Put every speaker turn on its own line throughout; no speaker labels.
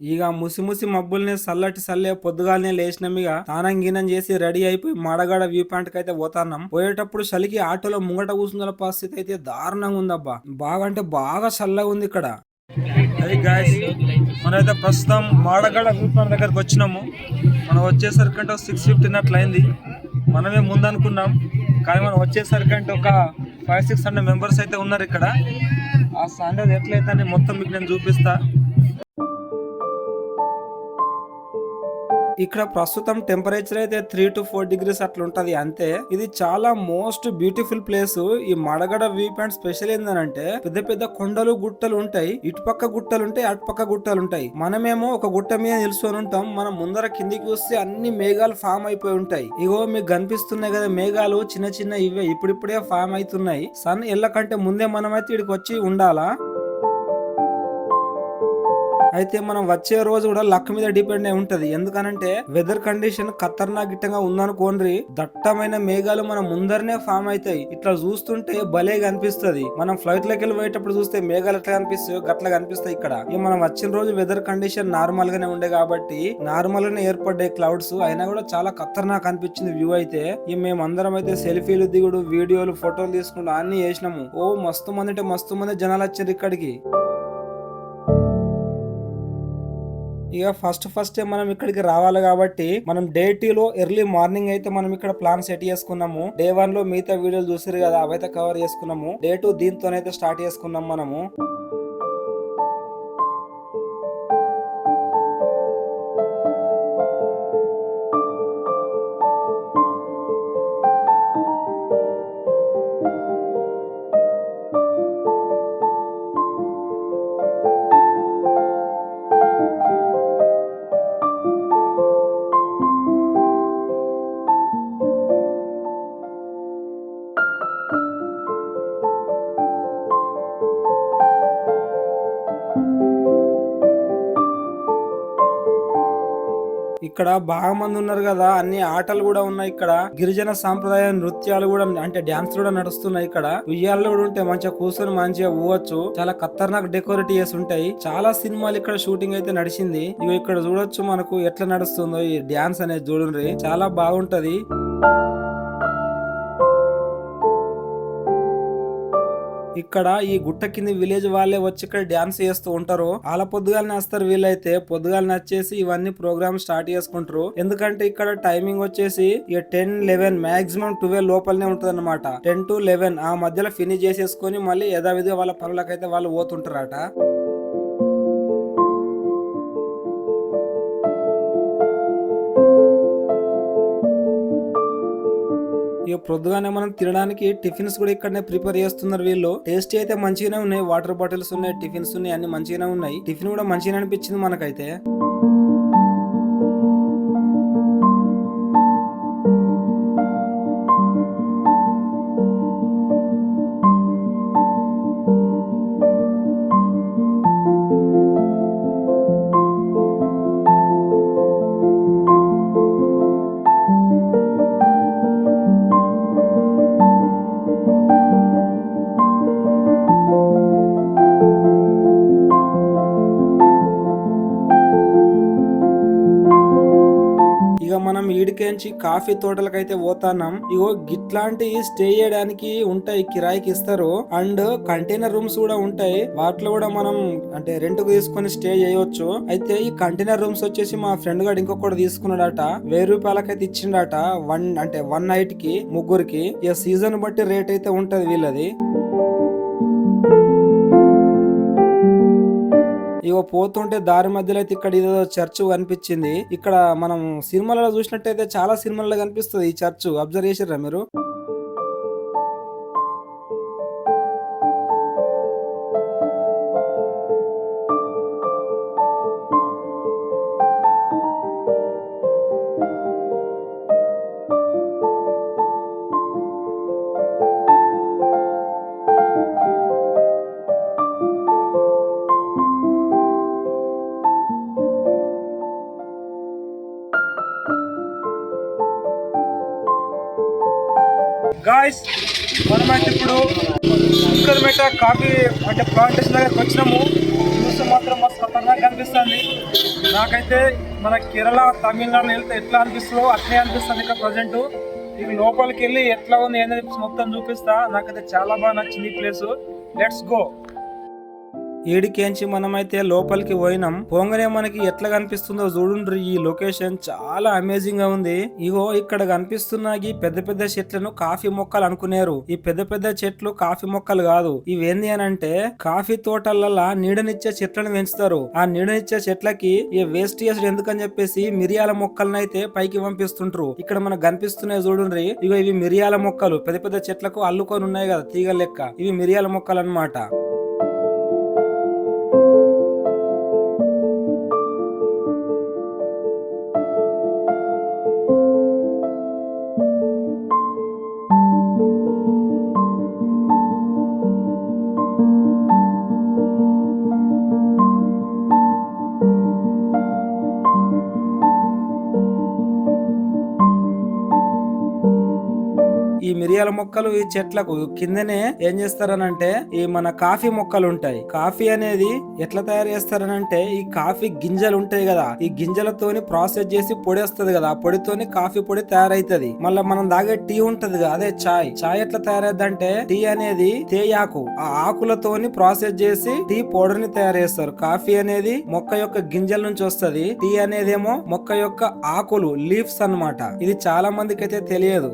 ఇక ముసి ముసి మబ్బుల్ని సల్లటి సల్లే పొద్దుగాలనే లేచినాం స్నానం గీనం చేసి రెడీ అయిపోయి మడగడ వ్యూ పాయింట్కి అయితే పోతాన్నాం. పోయేటప్పుడు చలికి ఆటోలో ముంగట కూర్చున్న పరిస్థితి అయితే దారుణంగా ఉందబ్బా. బాగా అంటే బాగా చల్లగా ఉంది ఇక్కడ. అది గాయస్ మనమైతే ప్రస్తుతం మాడగడ వ్యూ పాయింట్ దగ్గరకు వచ్చినాము. మనం వచ్చేసరికి అంటే సిక్స్ ఫిఫ్టీన్ అట్లా అయింది. మనమే ముందు అనుకున్నాం కానీ మనం వచ్చేసరికి అంటే ఒక ఫైవ్ సిక్స్ హండ్రెడ్ మెంబర్స్ అయితే ఉన్నారు ఇక్కడ. ఆ సండే ఎట్లయితే అని మొత్తం మీకు నేను చూపిస్తా. ఇక్కడ ప్రస్తుతం టెంపరేచర్ అయితే త్రీ టు ఫోర్ డిగ్రీస్ అట్లా ఉంటది అంతే ఇది చాలా మోస్ట్ బ్యూటిఫుల్ ప్లేస్ ఈ మడగడ వ్యూ పాయింట్ స్పెషల్ ఏంటంటే పెద్ద పెద్ద కొండలు గుట్టలు ఉంటాయి. ఇటు పక్క గుట్టలు ఉంటాయి అటు పక్క గుట్టలు ఉంటాయి. మనమేమో ఒక గుట్ట మీద నిల్చొని ఉంటాం. మనం ముందర కిందికి వస్తే అన్ని మేఘాలు ఫామ్ అయిపోయి ఉంటాయి. ఇగో మీకు కనిపిస్తున్నాయి కదా మేఘాలు చిన్న చిన్న ఇవే ఇప్పుడిప్పుడే ఫామ్ అవుతున్నాయి. సన్ ఎల్ల కంటే ముందే మనమైతే ఇక్కడికి వచ్చి ఉండాలా? అయితే మనం వచ్చే రోజు కూడా లక్ మీద డిపెండ్ అయి ఉంటది. ఎందుకనంటే వెదర్ కండిషన్ ఖతర్నా గిట్టంగా ఉందనుకోండి దట్టమైన మేఘాలు మన ముందరనే ఫామ్ అవుతాయి ఇట్లా చూస్తుంటే భలే కనిపిస్తుంది. మనం ఫ్లైట్లోకి వెళ్ళి పోయేటప్పుడు చూస్తే మేఘాలు ఎట్లా కనిపిస్తాయో గట్లా కనిపిస్తాయి ఇక్కడ. ఇక మనం వచ్చిన రోజు వెదర్ కండిషన్ నార్మల్ గానే ఉండే కాబట్టి నార్మల్ గానే ఏర్పడ్డాయి క్లౌడ్స్ అయినా కూడా చాలా ఖతర్నాక్ అనిపించింది వ్యూ అయితే. ఇక మేము అందరం అయితే సెల్ఫీలు దిగుడు వీడియోలు ఫోటోలు తీసుకుంటూ అన్ని చేసినాము ఓ మస్తు మంది అంటే మస్తు మంది జనాలు వచ్చారు ఇక్కడికి. ఇక ఫస్ట్ ఫస్ట్ మనం ఇక్కడికి రావాలి కాబట్టి మనం డే లో ఎర్లీ మార్నింగ్ అయితే మనం ఇక్కడ ప్లాన్ సెట్ చేసుకున్నాము. డే వన్లో మిగతా వీడియోలు చూసారు కదా అవైతే కవర్ చేసుకున్నాము. డే టూ దీంతోనైతే స్టార్ట్ చేసుకున్నాం మనము. ఇక్కడ బాగా మంది ఉన్నారు కదా అన్ని ఆటలు కూడా ఉన్నాయి ఇక్కడ. గిరిజన సాంప్రదాయ నృత్యాలు కూడా అంటే డాన్స్ కూడా నడుస్తున్నాయి ఇక్కడ. ఉయ్యాలు కూడా ఉంటాయి మంచిగా కూర్చొని మంచిగా పోవచ్చు చాలా ఖతర్నాక్ డెకోరేట్ చేసి ఉంటాయి. చాలా సినిమాలు ఇక్కడ షూటింగ్ అయితే నడిచింది. ఇవి ఇక్కడ చూడొచ్చు మనకు ఎట్లా నడుస్తుందో ఈ డాన్స్ అనేది చూడండి. చాలా బాగుంటది. ఇక్కడ ఈ గుట్ట కింది విలేజ్ వాళ్ళే వచ్చి ఇక్కడ డాన్స్ చేస్తూ ఉంటారు. వాళ్ళ పొద్దుగాలని వస్తారు వీళ్ళైతే. పొద్దుగాలని వచ్చేసి ఇవన్నీ ప్రోగ్రామ్ స్టార్ట్ చేసుకుంటారు. ఎందుకంటే ఇక్కడ టైమింగ్ వచ్చేసి టెన్ లెవెన్ మాక్సిమం ట్వెల్వ్ లోపలనే ఉంటుంది అనమాట టెన్ టు లెవెన్ ఆ మధ్యలో ఫినిష్ చేసేసుకొని మళ్ళీ యథావిధిగా వాళ్ళ పనులకైతే వాళ్ళు పోతుంటారట. ఇక పొద్దుగానే మనం తినడానికి టిఫిన్స్ కూడా ఇక్కడనే ప్రిపేర్ చేస్తున్నారు వీళ్ళు. టేస్ట్ అయితే మంచిగానే ఉన్నాయి. వాటర్ బాటిల్స్ ఉన్నాయి టిఫిన్స్ ఉన్నాయి అన్ని మంచిగానే ఉన్నాయి. టిఫిన్ కూడా మంచిగానే అనిపించింది మనకైతే. మనం ఈడికేంచి కాఫీ తోటలకైతే పోతాన్నాం. ఇగో గిట్లాంటి స్టే చేయడానికి ఉంటాయి కిరాయికి ఇస్తారు. అండ్ కంటైనర్ రూమ్స్ కూడా ఉంటాయి. వాటిలో కూడా మనం అంటే రెంట్కు తీసుకొని స్టే చేయవచ్చు అయితే ఈ కంటైనర్ రూమ్స్ వచ్చేసి మా ఫ్రెండ్ గారు ఇంకొకటి తీసుకున్నాడట. వెయ్యి రూపాయలకైతే ఇచ్చిండట వన్ అంటే వన్ నైట్కి ముగ్గురికి. ఇక సీజన్ బట్టి రేట్ అయితే ఉంటది వీళ్ళది. ఇగో పోతుంటే దారి మధ్యలో అయితే ఇక్కడ ఏదో చర్చ్ కనిపించింది. ఇక్కడ మనం సినిమాలలో చూసినట్టయితే చాలా సినిమాలలో కనిపిస్తుంది ఈ చర్చ్ అబ్జర్వ్ చేసారా మీరు? గాయస్ మనమైతే ఇప్పుడు కుక్కర్మెట కాఫీ అంటే ప్లాంటేషన్ దగ్గరకు వచ్చినాము. చూస్తే మాత్రం మస్తు ఖతర్నాక్ అనిపిస్తుంది నాకైతే మన కేరళ తమిళనాడు వెళ్తే ఎట్లా అనిపిస్తుందో అట్లే అనిపిస్తుంది ఇక్కడ ప్రజెంట్ ఇక లోపలికి వెళ్ళి ఎట్లా ఉంది ఏందని మొత్తం చూపిస్తా. నాకైతే చాలా బాగా నచ్చింది ఈ ప్లేస్ లెట్స్ గో ఏడికేంచి మనమైతే లోపలికి పోయినాం. పోంగనే మనకి ఎట్లా కనిపిస్తుందో చూడుండ్రి. ఈ లొకేషన్ చాలా అమేజింగ్గా ఉంది. ఇగో ఇక్కడ కనిపిస్తున్న ఈ పెద్ద పెద్ద చెట్లను కాఫీ మొక్కలు అనుకునేరు. ఈ పెద్ద పెద్ద చెట్లు కాఫీ మొక్కలు కాదు. ఇవేంది అని అంటే కాఫీ తోటలలో నీడనిచ్చే చెట్లను పెంచుతారు. ఆ నీడనిచ్చే చెట్లకి ఈ వేస్ట్ చేసుడు ఎందుకని చెప్పేసి మిరియాల మొక్కలను అయితే పైకి పంపిస్తుంటారు ఇక్కడ మనకు కనిపిస్తున్నాయి చూడుండ్రి. ఇగో ఇవి మిరియాల మొక్కలు. పెద్ద పెద్ద చెట్లకు అల్లుకొని ఉన్నాయి కదా తీగ లెక్క. ఇవి మిరియాల మొక్కలు అన్నమాట మిరియాల మొక్కలు ఈ చెట్లకు కిందనే ఏం చేస్తారనంటే ఈ మన కాఫీ మొక్కలు ఉంటాయి కాఫీ అనేది ఎట్లా తయారు చేస్తారనంటే ఈ కాఫీ గింజలు ఉంటాయి కదా. ఈ గింజలతోని ప్రాసెస్ చేసి పొడి వస్తుంది కదా. ఆ పొడితోని కాఫీ పొడి తయారైతుంది. మళ్ళీ మనం తాగే టీ ఉంటది కదా అదే చాయ్. చాయ్ ఎట్లా తయారైద్దంటే టీ అనేది తేయాకు. ఆ ఆకులతోని ప్రాసెస్ చేసి టీ పౌడర్ని తయారు చేస్తారు. కాఫీ అనేది మొక్క యొక్క గింజల నుంచి వస్తది. టీ అనేదేమో మొక్క యొక్క ఆకులు లీవ్స్ అన్నమాట. ఇది చాలా మందికి అయితే తెలియదు.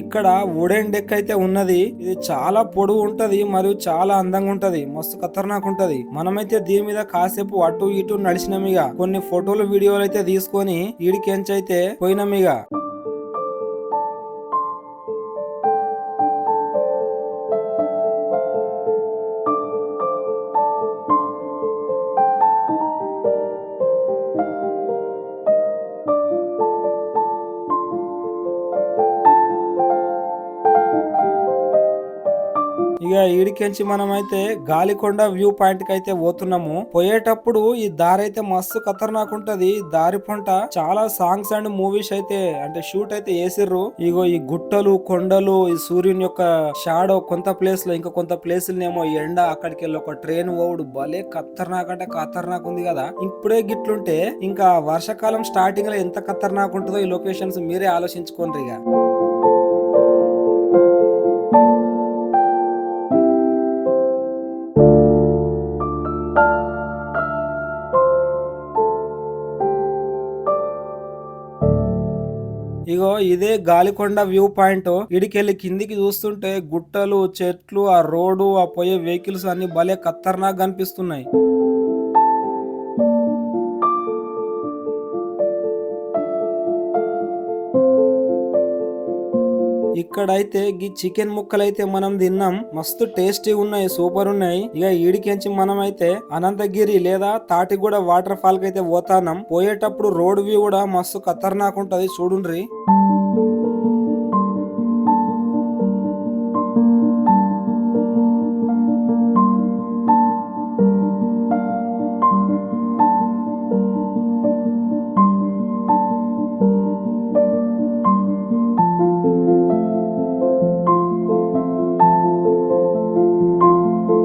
ఇక్కడ వుడెన్ డెక్ అయితే ఉన్నది. ఇది చాలా పొడవు ఉంటది మరియు చాలా అందంగా ఉంటది. మస్తు ఖతర్నాక్ ఉంటది. మనమైతే దీని మీద కాసేపు అటు ఇటు నడిచినమిగా కొన్ని ఫోటోలు వీడియోలు అయితే తీసుకొని ఈడికెంచైతే పోయినమిగా ఇక ఈడికెంచి మనమైతే గాలికొండ వ్యూ పాయింట్కి అయితే పోతున్నాము. పోయేటప్పుడు ఈ దారి అయితే మస్తు ఖతర్నాక్ ఉంటది దారి పంట చాలా సాంగ్స్ అండ్ మూవీస్ అయితే అంటే షూట్ అయితే వేసిర్రు ఇగో ఈ గుట్టలు కొండలు ఈ సూర్యుని యొక్క షాడో కొంత ప్లేస్లో ఇంకా కొంత ప్లేస్ ఏమో ఎండ అక్కడికి వెళ్ళి ఒక ట్రైన్ పోవుడు. భలే ఖతర్నాక్ అంటే ఖతర్నాక్ ఉంది కదా. ఇప్పుడే గిట్లుంటే ఇంకా వర్షాకాలం స్టార్టింగ్లో ఎంత ఖతర్నాక్ ఉంటుందో ఈ లొకేషన్స్ మీరే ఆలోచించుకోండి ఇక ఇదే గాలికొండ వ్యూ పాయింట్. ఇడికెళ్ళి కిందికి చూస్తుంటే గుట్టలు చెట్లు ఆ రోడ్డు ఆ పోయే వెహికల్స్ అన్ని భలే ఖతర్నాక్ కనిపిస్తున్నాయి. ఇక్కడైతే ఈ చికెన్ ముక్కలు అయితే మనం తిన్నాం. మస్తు టేస్టీ ఉన్నాయి సూపర్ ఉన్నాయి. ఇక ఈడికెంచి మనం అయితే అనంతగిరి లేదా తాటిగూడ వాటర్ ఫాల్కి అయితే పోతానం పోయేటప్పుడు రోడ్ వ్యూ కూడా మస్తు ఖతర్నాక్ ఉంటది చూడుండ్రి.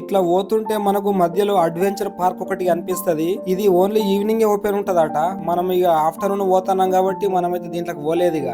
ఇట్లా పోతుంటే మనకు మధ్యలో అడ్వెంచర్ పార్క్ ఒకటి అనిపిస్తది. ఇది ఓన్లీ ఈవినింగ్ ఓపెన్ ఉంటదట. మనం ఇక ఆఫ్టర్నూన్ పోతున్నాం కాబట్టి మనమైతే దీంట్లోకి పోలేదు ఇక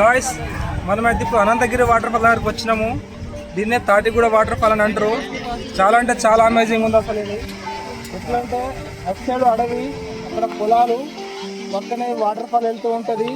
గాయస్ మనమైతే ఇప్పుడు అనంతగిరి వాటర్ ఫాల్ దగ్గరికి వచ్చినాము. దీన్నే తాటిగూడ వాటర్ ఫాల్ అని అంటారు. చాలా అంటే చాలా అమేజింగ్ ఉంది అసలు ఇది. ఎట్లా అంటే అటు సైడ్ అడవి అక్కడ పొలాలు పక్కనే వాటర్ ఫాల్ వెళ్తూ ఉంటుంది.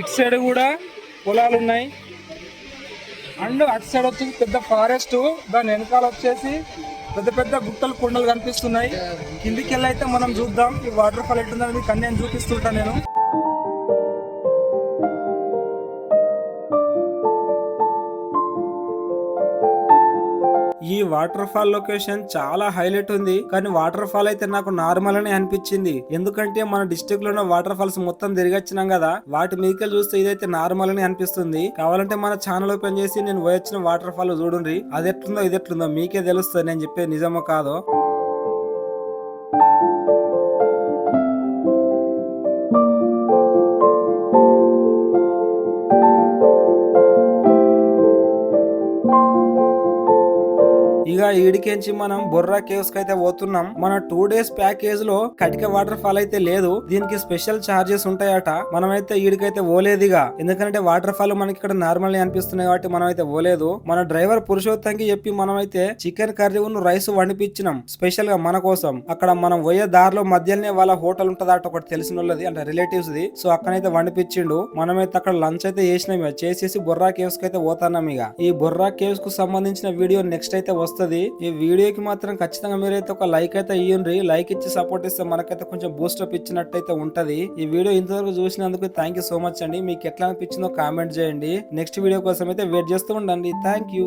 ఇటు సైడ్ కూడా పొలాలు ఉన్నాయి. అండ్ అటు సైడ్ వచ్చేసి పెద్ద ఫారెస్ట్ దాని వెనకాల వచ్చేసి పెద్ద పెద్ద గుట్టలు కొండలు కనిపిస్తున్నాయి. కిందికి వెళ్ళి అయితే మనం చూద్దాం ఈ వాటర్ ఫాల్ ఎట్టుందని మీకు నేను చూపిస్తుంటా నేను. వాటర్ ఫాల్ లొకేషన్ చాలా హైలైట్ ఉంది. కానీ వాటర్ ఫాల్ అయితే నాకు నార్మల్ అని అనిపించింది. ఎందుకంటే మన డిస్టిక్లో ఉన్న వాటర్ ఫాల్స్ మొత్తం తిరిగొచ్చినాం కదా. వాటి మీదకి చూస్తే ఇదైతే నార్మల్ అని అనిపిస్తుంది. కావాలంటే మన ఛానల్ ఓపెన్ చేసి నేను పోయొచ్చిన వాటర్ ఫాల్ చూడండి అది ఎట్లుందో ఇది ఎట్లుందో మీకే తెలుస్తుంది నేను చెప్పేది నిజమో కాదో. ఇక ఈడికెంచి మనం బొర్రా కేవ్స్కి అయితే పోతున్నాం. మన టూ డేస్ ప్యాకేజ్లో కటిక వాటర్ ఫాల్ అయితే లేదు. దీనికి స్పెషల్ చార్జెస్ ఉంటాయట. మనమైతే ఈడికైతే పోలేదుగా ఎందుకంటే వాటర్ ఫాల్ మనకి ఇక్కడ నార్మల్ అనిపిస్తున్నాయి కాబట్టి మనం అయితే పోలేదు. మన డ్రైవర్ పురుషోత్తంకి చెప్పి మనం అయితే చికెన్ కర్రీ ఉన్న రైస్ వండిపించినాం స్పెషల్గా మన కోసం. అక్కడ మనం పోయే దారిలో మధ్యలోనే వాళ్ళ హోటల్ ఉంటదట ఒకటి తెలిసిన వాళ్ళది అంటే రిలేటివ్స్ ది. సో అక్కడైతే వండిపించిండు మనమైతే అక్కడ లంచ్ అయితే చేసినాం చేసేసి బొర్రా కేవ్స్కి అయితే పోతున్నాం ఇక. ఈ బొర్రా కేవ్స్కు సంబంధించిన వీడియో నెక్స్ట్ అయితే వస్తది. ఈ వీడియోకి మాత్రం ఖచ్చితంగా మీరైతే ఒక లైక్ అయితే ఇయ్యండి. లైక్ ఇచ్చి సపోర్ట్ ఇస్తే మనకైతే కొంచెం బూస్టప్ ఇచ్చినట్టయితే ఉంటది. ఈ వీడియో ఇంతవరకు చూసినందుకు థ్యాంక్ యూ సో మచ్ అండి. మీకు ఎట్లా అనిపించిందో కామెంట్ చేయండి. నెక్స్ట్ వీడియో కోసం అయితే వెయిట్ చేస్తూ ఉండండి. Thank you